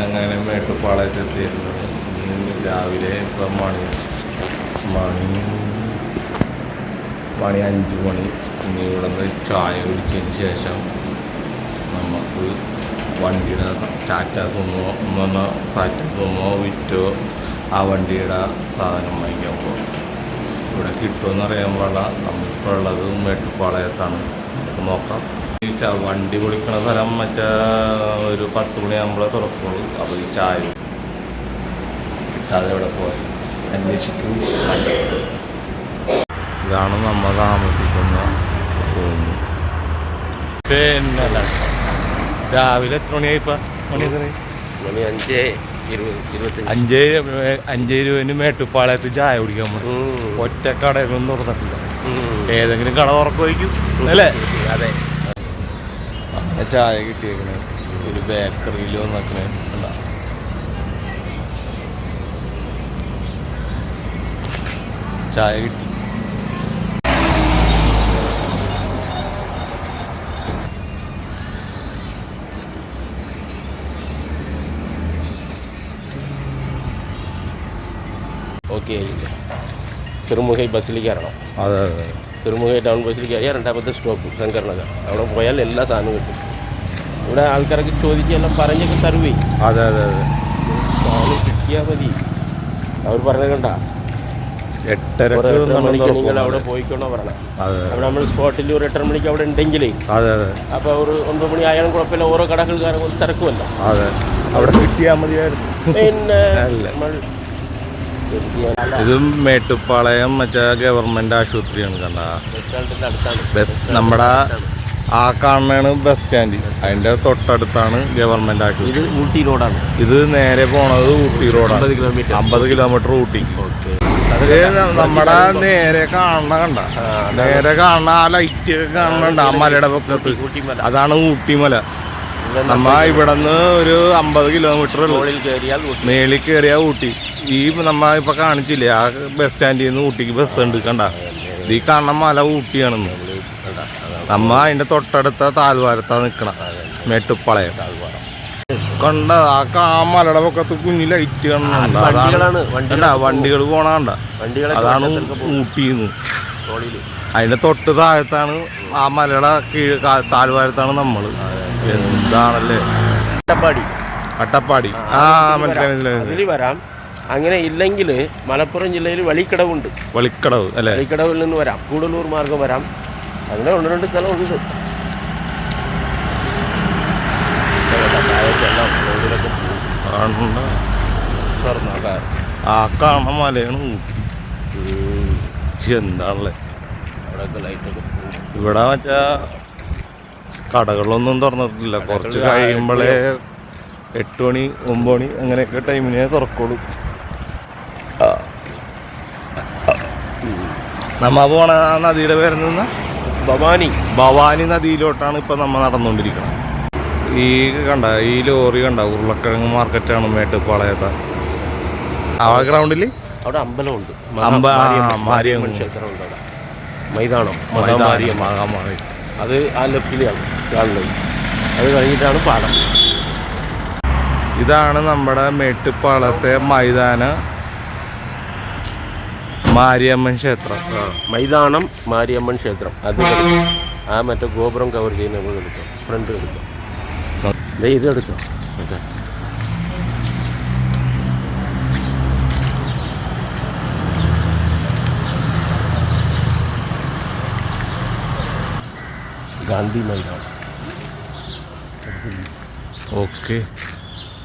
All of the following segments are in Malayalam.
അങ്ങനെ മേട്ടുപ്പാളയത്ത് എത്തിയിരുന്നത് രാവിലെ ഇപ്പം മണി മണി മണി അഞ്ച് മണി. ഇനി ഇവിടെ നിന്ന് ചായ കുടിച്ചതിന് ശേഷം നമുക്ക് വണ്ടിയുടെ ടാറ്റ സുമോ എന്ന് വിറ്റോ ആ വണ്ടിയുടെ സാധനം വാങ്ങിക്കാൻ പോകും ഇവിടെ കിട്ടുമെന്ന് അറിയാൻ പാടില്ല. നമ്മളിപ്പോൾ ഉള്ളത് മേട്ടുപ്പാളയത്താണ് നമുക്ക് നോക്കാം. വണ്ടി പൊളിക്കണ സ്ഥലം മറ്റേ ഒരു പത്ത് മണിയാകുമ്പോഴേ തുറക്കുള്ളൂ. അപ്പോൾ ഈ ചായ കിട്ടാതെ ഇവിടെ പോയി അന്വേഷിക്കും. ഇതാണ് നമ്മൾ താമസിക്കുന്ന റൂം. രാവിലെ എത്ര മണിയായി ഇപ്പം? മണി എത്ര? മണി അഞ്ച് ഇരുപത് ഇരുപത്തഞ്ച്. അഞ്ച് അഞ്ച് രൂപന് മേട്ടുപ്പാളയത്ത് ചായ കുടിക്കാൻ. ഒറ്റ കടയൊന്നും തുറന്നിട്ടില്ല. ഏതെങ്കിലും കട തുറക്കുമായിരിക്കും. അല്ലേ? അതെ. ചായ കിട്ടിയേക്കണേ. ഒരു ബേക്കറിയിലോ നോക്കണേ. ചായ കിട്ടി. ഓക്കെ. ചെറുമുഖൈ ബസ്സിലേക്ക് കയറണം. അതെ അതെ. ചെറുമുഖൈ ടൗൺ ബസ്സിലേക്ക് കയറിയാൽ രണ്ടാമത്തെ സ്റ്റോപ്പ് ശങ്കർ നഗർ അവിടെ പോയാൽ എല്ലാ സാധനവും കിട്ടും. ഇവിടെ ആൾക്കാരൊക്കെ ചോദിച്ചെല്ലാം പറഞ്ഞൊക്കെ തരുവേ. അതെ അതെ അതെ. സാധനം കിട്ടിയാൽ മതി. അവർ പറഞ്ഞ കണ്ട? എട്ടരക്ക് നിങ്ങൾ അവിടെ പോയിക്കോണോ പറഞ്ഞ. അതെ നമ്മൾ സ്പോട്ടിൽ ഒരു എട്ടര മണിക്ക് അവിടെ ഉണ്ടെങ്കിലേ അതെ അതെ. അപ്പോൾ ഒരു ഒൻപത് മണി ആയാലും കുഴപ്പമില്ല. ഓരോ കടകൾക്കാരും ഒന്ന് തിരക്കുമല്ല. അതെ. അവിടെ കിട്ടിയാൽ മതിയായിരുന്നു. പിന്നെ. നമ്മൾ ഇത് മേട്ടുപ്പാളയം മറ്റേ ഗവൺമെന്റ് ആശുപത്രിയാണ് കണ്ട. നമ്മുടെ ആ കാണുന്നതാണ് ബസ് സ്റ്റാൻഡ് അതിന്റെ തൊട്ടടുത്താണ് ഗവൺമെന്റ് ആശുപത്രി ഇത് ഊട്ടി റോഡാണ് ഇത് നേരെ പോണത് ഊട്ടി റോഡാണ് അമ്പത് കിലോമീറ്റർ അമ്പത് കിലോമീറ്റർ ഊട്ടി. നമ്മടെ നേരെ കാണണ കണ്ട. നേരെ കാണണ ആ ലൈറ്റ് കാണുന്നുണ്ട് ആ മലയുടെ പൊക്കത്ത്. അതാണ് അതാണ് ഊട്ടിമല നമ്മ ഇവിടെ നിന്ന് ഒരു അമ്പത് കിലോമീറ്റർ കയറിയാൽ ഊട്ടി. മേളിൽ കയറിയാ ഊട്ടി. ഈ നമ്മ ഇപ്പൊ കാണിച്ചില്ലേ ആ ബസ് സ്റ്റാൻഡിൽ നിന്ന് ഊട്ടിക്ക് ബസ് ഉണ്ട് കണ്ട. ഈ കാണണ മല ഊട്ടിയാണെന്ന്. നമ്മ അതിന്റെ തൊട്ടടുത്ത താഴ്വാരത്താ നിക്കണ. മേട്ടുപ്പാളയം. കണ്ട ആ മലയുടെ പൊക്കത്ത് കുഞ്ഞു ലൈറ്റ് അതാണ് വണ്ടികളാണ്. വണ്ടികൾ പോണാണ്ട. അതാണ്. ഊട്ടിന്ന്. അതിന്റെ തൊട്ട് താഴത്താണ് ആ മലയുടെ കീഴ് താഴ്വാരത്താണ് നമ്മൾ. എന്താണല്ലേ? അട്ടപ്പാടി. അട്ടപ്പാടി. ആ മനസ്സിലായി മനസ്സിലായി വരാം. അങ്ങനെ ഇല്ലെങ്കിൽ മലപ്പുറം ജില്ലയിൽ വളിക്കടവുണ്ട് വളിക്കടവ് അല്ലേ? വളിക്കടവിൽ നിന്ന് വരാം. കൂടലൂർ മാർഗം വരാം. അങ്ങനെ ഒന്ന് രണ്ട്. കാണണ്ട തുറന്നേക്കാം. ആ കാണ മലയാണ് ഊട്ടി എന്താണല്ലേ. ഇവിടെ മറ്റാ കടകളൊന്നും തുറന്നിട്ടില്ല കുറച്ച് കഴിയുമ്പോഴേ എട്ട് മണി ഒമ്പത് മണി അങ്ങനെയൊക്കെ ടൈമിനെ തുറക്കുള്ളൂ നമ്മ പോണ നദിയുടെ പേര് നിന്ന് ഭവാനി. ഭവാനി നദിയിലോട്ടാണ് ഇപ്പൊ നമ്മൾ നടന്നുകൊണ്ടിരിക്കുന്നത് ഈ കണ്ട ഈ ലോറി കണ്ട ഉരുളക്കിഴങ്ങ് മാർക്കറ്റാണ് മേട്ടുപ്പാളയത്തെ ആ ഗ്രൗണ്ടിൽ അവിടെ അമ്പലമുണ്ട്. മാരിയമ്മൻ-. ക്ഷേത്രമുണ്ട് അവിടെ. മൈതാനം. മഹാമാരി. അത് ആ ലെഫ്റ്റിലാണ് കാണുന്നത് അത് കഴിഞ്ഞിട്ടാണ് പാടം ഇതാണ് നമ്മുടെ മേട്ടുപ്പാളത്തെ മൈതാന. മാരിയമ്മൻ ക്ഷേത്രം. മൈതാനം മാരിയമ്മൻ ക്ഷേത്രം. അത്. ആ മറ്റേ ഗോപുരം കവർ ചെയ്യുന്ന എടുത്തോ ഫ്രണ്ട് എടുത്തു. ഇത് എടുത്തോ. ഓക്കെ ഗാന്ധി മൈതാനം. ഓക്കെ.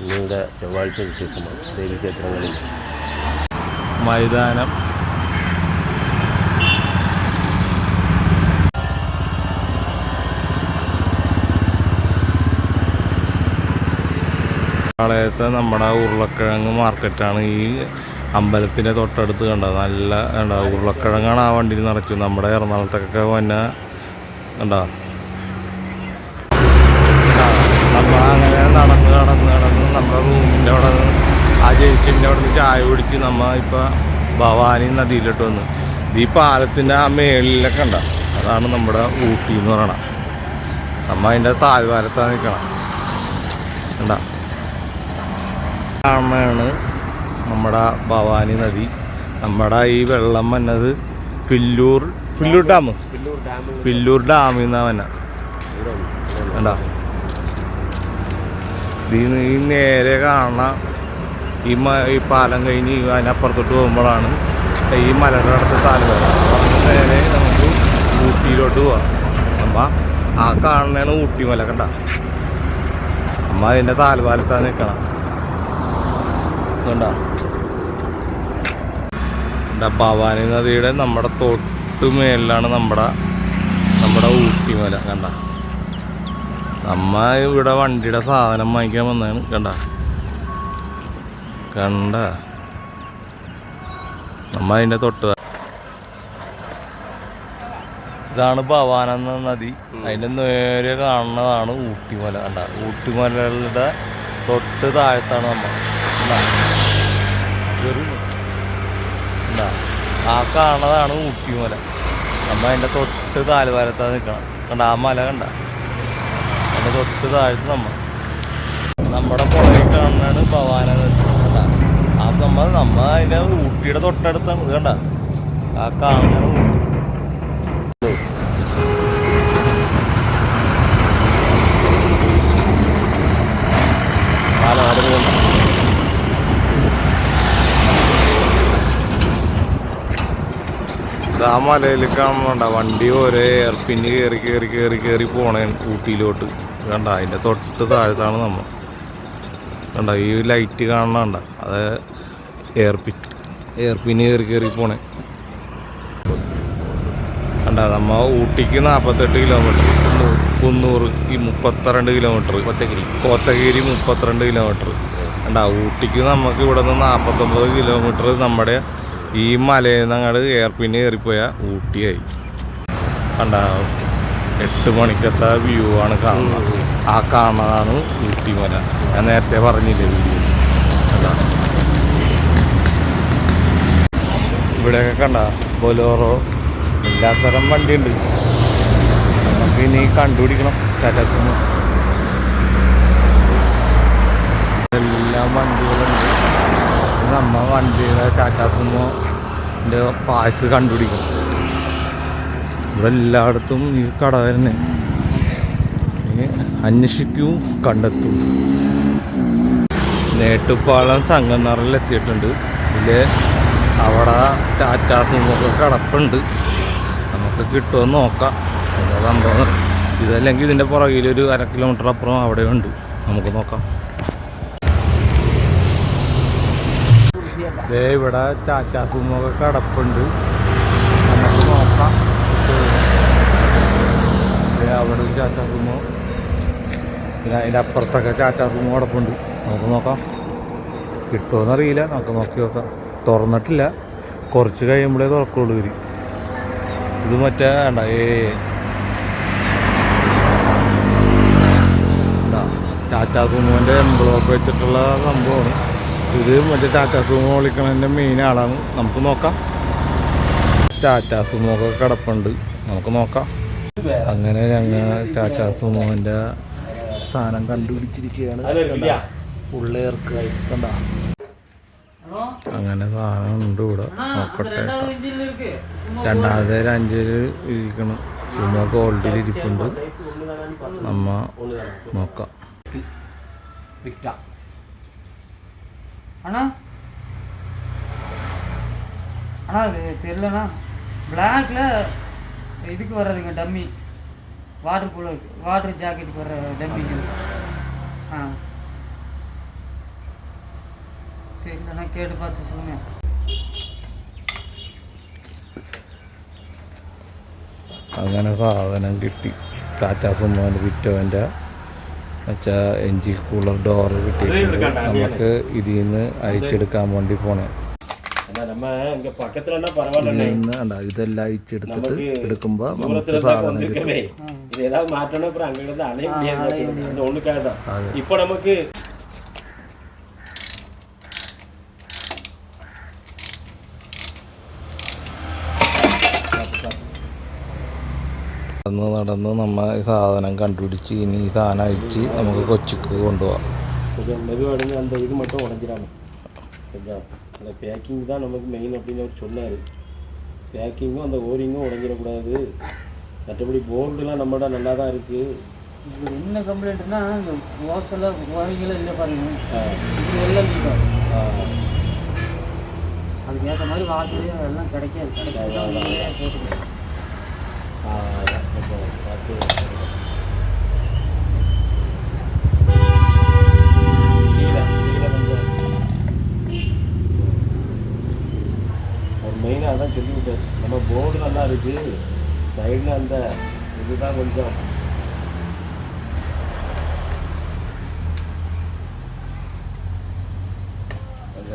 ഇന്നിവിടെ ചൊവ്വാഴ്ച വിശേഷമാണ്. ദേവീക്ഷേത്രങ്ങളിൽ മൈതാനം. പാളയത്തെ നമ്മുടെ ഉരുളക്കിഴങ്ങ് മാർക്കറ്റാണ്. ഈ അമ്പലത്തിന്റെ തൊട്ടടുത്ത് കണ്ടത് നല്ല എന്താ ഉരുളക്കിഴങ്ങാണ് ആ വണ്ടിയിൽ നിറച്ചു നമ്മുടെ എറണാകുളത്തൊക്കെ വന്ന എന്താ നമ്മൾ അങ്ങനെ നടന്ന് നടന്ന് നടന്ന് നമ്മുടെ റൂമിന്റെ അവിടെ ആ ജയിച്ചിന്റെ അവിടെ നിന്ന് ചായ കുടിച്ച് നമ്മൾ ഇപ്പം ഭവാനി നദിയിലോട്ട് വന്ന്. ഈ പാലത്തിന്റെ ആ മേളിലൊക്കെ ഉണ്ട അതാണ് നമ്മുടെ ഊട്ടി എന്ന് പറയണം നമ്മൾ അതിന്റെ താഴ്വാരത്താണ് നിൽക്കണം കണ്ട? കാണുന്നതാണ് നമ്മുടെ ഭവാനി നദി. നമ്മുടെ ഈ വെള്ളം വന്നത് പില്ലൂർ പില്ലൂർ ഡാം. പില്ലൂർ ഡാമിൽ നിന്നാണ് വന്നെ. ഈ നേരെ കാണുന്ന ഈ മ ഈ പാലം കഴിഞ്ഞ് അതിനപ്പുറത്തോട്ട് പോകുമ്പോഴാണ് ഈ മലയുടെ അടുത്ത് അവിടെ നേരെ നമുക്ക് ഊട്ടിയിലോട്ട് പോവാം. അമ്മ ആ കാണുന്നതാണ് ഊട്ടി മല കണ്ട? അമ്മ അതിന്റെ താൽവാലത്താണ് നിൽക്കണം കണ്ട? ഭവാനി നദിയുടെ നമ്മുടെ തൊട്ടുമേലാണ് നമ്മുടെ നമ്മുടെ ഊട്ടി മല കണ്ട? നമ്മ ഇവിടെ വണ്ടിയുടെ സാധനം വാങ്ങിക്കാൻ വന്നാണ് കണ്ട? കണ്ട? നമ്മ അതിന്റെ തൊട്ട് ഇതാണ് ഭവാന എന്ന നദി. അതിന്റെ നേരെ കാണുന്നതാണ് ഊട്ടിമല കണ്ട? ഊട്ടിമലകളുടെ തൊട്ട് താഴത്താണ് നമ്മ കണ്ടാ? കാണതാണ്? ആ കാണുന്നതാണ് ഊട്ടിമല നമ്മ അതിന്റെ തൊട്ട് താഴ്വാരത്താണ് നിൽക്കണം കണ്ട ആ മല കണ്ട. അതിന്റെ തൊട്ട് താഴത്ത് നമ്മ. നമ്മുടെ പുറകിൽ കാണുന്നതാണ് ഭവാന കണ്ട. ആ നമ്മ നമ്മ അതിന്റെ ഊട്ടിയുടെ തൊട്ടടുത്താണ് ഇത് കണ്ട. ആ കാണുന്നതാണ് ഊട്ടി പാലം അവിടെ ഇത് ആ മലയിൽ കാണുന്നുണ്ട വണ്ടി ഒരേ എയർപിന്ന് കയറി കയറി കയറി കയറി പോണേ ഊട്ടിയിലോട്ട്. കണ്ട അതിന്റെ തൊട്ട് താഴത്താണ് നമ്മൾ കണ്ട ഈ ലൈറ്റ് കാണണണ്ട അത് എയർപിൻ എയർപിന് കയറി കയറി പോണേ. കണ്ട നമ്മ ഊട്ടിക്ക് നാൽപ്പത്തെട്ട് കിലോമീറ്റർ കുന്നൂറ് ഈ മുപ്പത്തിരണ്ട് കിലോമീറ്റർ കോത്തഗിരി. കോത്തഗിരി മുപ്പത്തിരണ്ട് കിലോമീറ്റർ കണ്ട ഊട്ടിക്ക് നമുക്ക് ഇവിടെ നിന്ന് നാൽപ്പത്തൊമ്പത് കിലോമീറ്റർ നമ്മുടെ ഈ മലയിൽ നിന്ന് അങ്ങോട്ട് എയർപിന്ന് കയറിപ്പോയ ഊട്ടിയായി. കണ്ട എട്ട് മണിക്കത്തെ വ്യൂ ആണ് കാണുന്നത്. ആ കാണുന്നതാണ് ഊട്ടി മല. ഞാൻ നേരത്തെ പറഞ്ഞില്ലേ വീഡിയോ ഇവിടെ ഇവിടെയൊക്കെ കണ്ട ബൊലോറോ എല്ലാത്തരം വണ്ടിയുണ്ട്. നമുക്ക് ഇനി കണ്ടുപിടിക്കണം ടാറ്റാസുമോ എല്ലാ വണ്ടികളുണ്ട്. നമ്മ വണ്ടിയുടെ ടാറ്റാസുമോന്റെ പായസ് കണ്ടുപിടിക്കണം ഇവിടെ എല്ലായിടത്തും ഈ കട തന്നെ. അന്വേഷിക്കൂ കണ്ടെത്തൂ. നേട്ടുപ്പാലം സംഗനാറിൽ എത്തിയിട്ടുണ്ട്. ഇതിൽ അവിടെ ടാറ്റാസുമൊക്കെ കിടപ്പുണ്ട്. നമുക്ക് കിട്ടുമെന്ന് നോക്കാം. ഇതല്ലെങ്കിൽ ഇതിന്റെ പുറകിൽ ഒരു അര കിലോമീറ്റർ അപ്പുറം അവിടെ ഉണ്ട് നമുക്ക് നോക്കാം. ദേ ഇവിടെ ചാച്ചാസുമൊക്കെ കിടപ്പുണ്ട്. നമുക്ക് നോക്കാം. അവിടെ ചാച്ചാ ചാച്ചാസുമോ പിന്നെ അതിന്റെ അപ്പുറത്തൊക്കെ ചാച്ചാസുമോ കിടപ്പുണ്ട്. നമുക്ക് നോക്കാം. കിട്ടുമോയെന്നറിയില്ല നമുക്ക് നോക്കി നോക്കാം. തുറന്നിട്ടില്ല. കുറച്ച് കഴിയുമ്പോഴേ തുറക്കുള്ളൂ ഇവർ ഇത് മറ്റേ വേണ്ട ഏ. ടാറ്റാ സുമോന്റെ എംബ്ലോക്ക് വെച്ചിട്ടുള്ള സംഭവമാണ്. ഇത് മറ്റേ ടാറ്റാ സുമോ വിളിക്കണതിന്റെ മെയിൻ ആളാണ്. നമുക്ക് നോക്കാം. ടാറ്റാ സുമോ ഒക്കെ കിടപ്പുണ്ട്. നമുക്ക് നോക്കാം. അങ്ങനെ ഞങ്ങൾ ടാറ്റാ സുമോന്റെ സാധനം കണ്ടുപിടിച്ചിരിക്കുകയാണ്. കണ്ടാ? ഉള്ളേർക്ക് കണ്ട? അങ്ങനെ സാധനം ഉണ്ട് ഇവിടെ. നോക്കട്ടെ. രണ്ടാമത്തെ അഞ്ചിൽ ഇരിക്കണം. സുമോ ഗോൾഡിൽ ഇരിപ്പുണ്ട്. നമ്മ നോക്കാം. அண்ணா அண்ணா அது தெரியலண்ணா பிளாக்ல இதுக்கு வர்றதுங்க டம்மி வாட்டர் கூலர் வாட்டர் ஜாக்கெட்டுக்கு வர்ற டம்மிங்க ஆ தெரியலண்ணா கேட்டு பார்த்து சொல்லுங்க അങ്ങനെ സാധനം കിട്ടി ടാറ്റാ സുമോൻ്റെ വിറ്റോൻ്റെ വെച്ചാൽ എൻജി കൂളർ ഡോറ് കിട്ടിയിട്ടുണ്ട്. നമുക്ക് ഇതിൽ നിന്ന് അയച്ചെടുക്കാൻ വേണ്ടി പോണേ. ഇതിന്ന് ഇതെല്ലാം അയച്ചെടുത്തിട്ട് എടുക്കുമ്പോൾ നമുക്ക് സാധനം കിട്ടും. നമുക്ക് നടന്ന് നടന്ന് നമ്മ ഈ സാധനം കണ്ടുപിടിച്ച് ഇനി ഈ സാധനം അയച്ച് നമുക്ക് കൊച്ചിക്ക് കൊണ്ടുപോകാം கொஞ்சம் மெதுவாடுங்க அந்த இது மட்டும் உடஞ்சிடாம கொஞ்சம் அந்த பேக்கிங் தான் நமக்கு மெயின் அப்படின்னு அவர் சொன்னார் பேக்கிங்கும் அந்த ஓரிங்கும் உடஞ்சிடக்கூடாது மற்றபடி போர்டுலாம் நம்மட நல்லா தான் இருக்குது இது என்ன கம்ப்ளைண்ட்னா இந்த ஓசல ஓரிங்களும் இல்லை பாருங்க இது எல்லாம் இல்லை அதுக்கு ஏற்ற மாதிரி வாசலையும் எல்லாம் கிடைக்காது கிடைக்காது மெயினாக அதான் சொல்லி நம்ம போர்டு நல்லா இருக்குது சைடில் அந்த இதுதான் கொஞ்சம் அந்த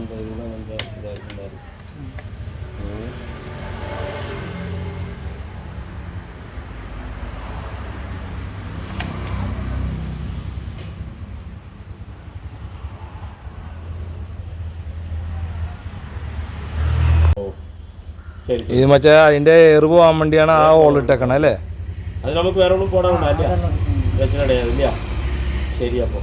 அந்த ഇത് മറ്റേ അതിന്റെ എറു പോവാൻ വേണ്ടിയാണ് ആ ഹോൾ ഇട്ടേക്കണേ അല്ലേ? അത് നമുക്ക് വേറെ ഒന്നും പോടാൻ ശരി അപ്പോൾ